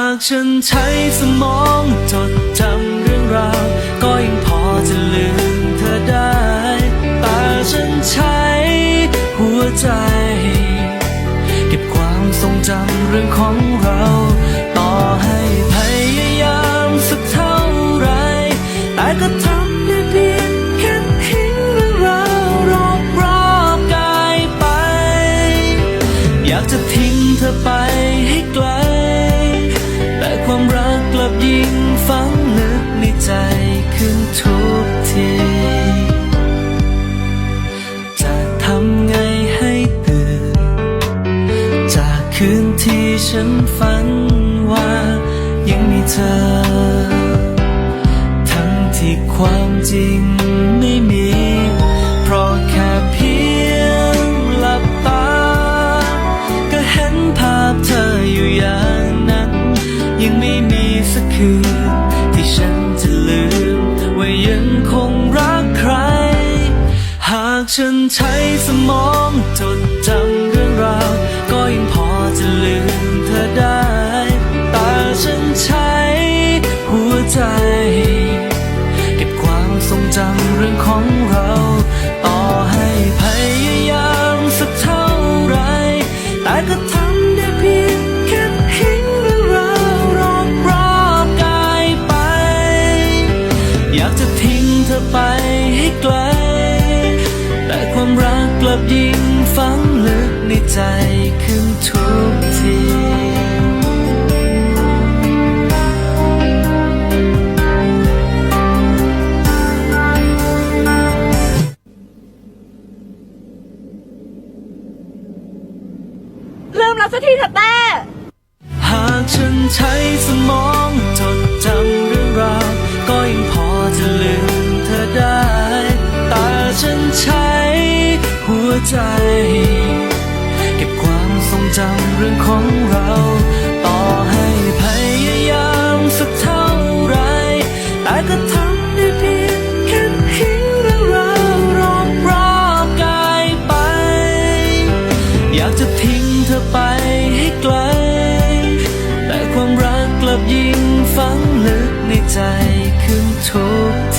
ากฉันใช้สมองจดจำเรื่องราว ก็ยังพอจะลืมเธอได้ แต่ฉันใช้หัวใจ เก็บความทรงจำเรื่องของเรา ต่อให้พยายามสักเท่าไร แต่ก็ทำได้เพียงแค่ทิ้งเรื่องราวรอบรอบกายไป อยากจะทิ้งเธอไป คืนที่ฉันฝันว่ายังมีเธอ ทั้งที่ความจริงไม่มี เพราะแค่เพียงหลับตา ก็เห็นภาพเธออยู่อย่างนั้น ยังไม่มีสักคืน ที่ฉันจะลืม ว่ายังคงรักใคร หากฉันใช้สมอง บยิ่งฝังลึกในใจขึ้นทุกทีเริ่มแล้วสักทีเถอะแต่หากฉันใช้ วใจ เก็บความทรงจำเรื่องของเรา ต่อให้พยายามสักเท่าไร แต่ก็ทำได้เพียงแค่ทิ้งเรื่องราวรอบรอบกายไป อยากจะทิ้งเธอไปให้ไกล แต่ความรักกลับยิ่งฝังลึกในใจขึ้นทุก